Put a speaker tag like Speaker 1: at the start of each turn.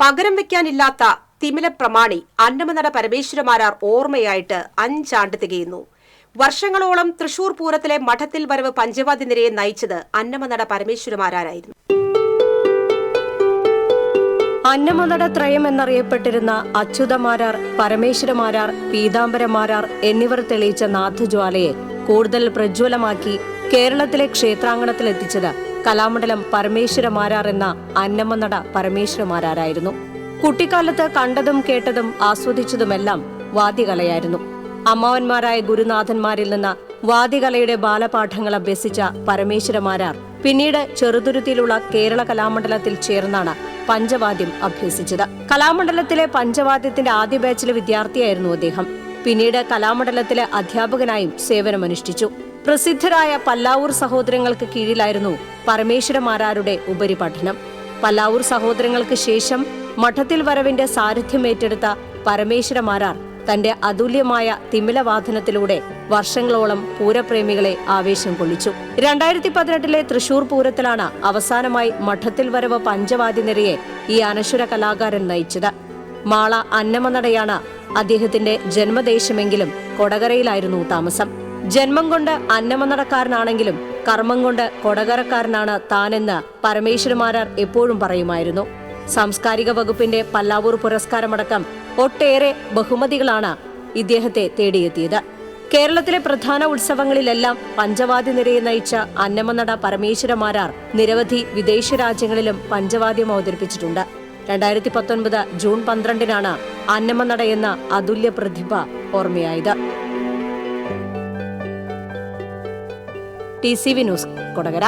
Speaker 1: പകരം വെക്കാനില്ലാത്ത തിമില പ്രമാണി അന്നമനട പരമേശ്വരമാരാർ ഓർമ്മയായിട്ട് അഞ്ചാണ്ട് തികയുന്നു. വർഷങ്ങളോളം തൃശൂർ പൂരത്തിലെ മഠത്തിൽ വരവ് പഞ്ചവാദി നിരയെ നയിച്ചത് അന്നമനട പരമേശ്വരമാരായിരുന്നു
Speaker 2: അന്നമനട ത്രയം എന്നറിയപ്പെട്ടിരുന്ന അച്യുതമാരാർ പരമേശ്വരമാരാർ പീതാംബരമാരാർ എന്നിവർ തെളിയിച്ച നാഥജ്വാലയെ കൂടുതൽ പ്രജ്വലമാക്കി കേരളത്തിലെ ക്ഷേത്രാങ്കണത്തിൽ എത്തിച്ചത് കലാമണ്ഡലം പരമേശ്വരമാരാർ എന്ന അന്നമനട പരമേശ്വരമാരാരായിരുന്നു. കുട്ടിക്കാലത്ത് കണ്ടതും കേട്ടതും ആസ്വദിച്ചതുമെല്ലാം വാദ്യകലയായിരുന്നു. അമ്മാവന്മാരായ ഗുരുനാഥന്മാരിൽ നിന്ന് വാദ്യകലയുടെ ബാലപാഠങ്ങൾ അഭ്യസിച്ച പരമേശ്വരമാരാർ പിന്നീട് ചെറുതുരുത്തിയിലുള്ള കേരള കലാമണ്ഡലത്തിൽ ചേർന്നാണ് പഞ്ചവാദ്യം അഭ്യസിച്ചത്. കലാമണ്ഡലത്തിലെ പഞ്ചവാദ്യത്തിന്റെ ആദ്യ ബാച്ചിലെ വിദ്യാർത്ഥിയായിരുന്നു അദ്ദേഹം. പിന്നീട് കലാമണ്ഡലത്തിലെ അധ്യാപകനായും സേവനമനുഷ്ഠിച്ചു. പ്രസിദ്ധരായ പല്ലാവൂർ സഹോദരങ്ങൾക്ക് കീഴിലായിരുന്നു പരമേശ്വരമാരാരുടെ ഉപരിപഠനം. പല്ലാവൂർ സഹോദരങ്ങൾക്ക് ശേഷം മഠത്തിൽ വരവിന്റെ സാരഥ്യം ഏറ്റെടുത്ത പരമേശ്വരമാരാർ തന്റെ അതുല്യമായ തിമിലവാദനത്തിലൂടെ വർഷങ്ങളോളം പൂരപ്രേമികളെ ആവേശം കൊള്ളിച്ചു. രണ്ടായിരത്തി പതിനെട്ടിലെ തൃശൂർ പൂരത്തിലാണ് അവസാനമായി മഠത്തിൽ വരവ് പഞ്ചവാദ്യനിരയെ ഈ അനശ്വര കലാകാരൻ നയിച്ചത്. മാള അന്നമനടയാണ് അദ്ദേഹത്തിന്റെ ജന്മദേശമെങ്കിലും കൊടകരയിലായിരുന്നു താമസം. ജന്മം കൊണ്ട് അന്നമനടക്കാരനാണെങ്കിലും കർമ്മം കൊണ്ട് കൊടകരക്കാരനാണ് താനെന്ന് പരമേശ്വരമാരാർ എപ്പോഴും പറയുമായിരുന്നു. സാംസ്കാരിക വകുപ്പിന്റെ പല്ലാവൂർ പുരസ്കാരമടക്കം ഒട്ടേറെ ബഹുമതികളാണ് ഇദ്ദേഹത്തെ തേടിയെത്തിയത്. കേരളത്തിലെ പ്രധാന ഉത്സവങ്ങളിലെല്ലാം പഞ്ചവാദ്യ നിരയെ നയിച്ച അന്നമനട പരമേശ്വരമാരാർ നിരവധി വിദേശ രാജ്യങ്ങളിലും പഞ്ചവാദ്യം അവതരിപ്പിച്ചിട്ടുണ്ട്. രണ്ടായിരത്തി പത്തൊൻപത് ജൂൺ പന്ത്രണ്ടിനാണ് അന്നമനട എന്ന അതുല്യ പ്രതിഭ ഓർമ്മയായത്. T C V news Kodakara.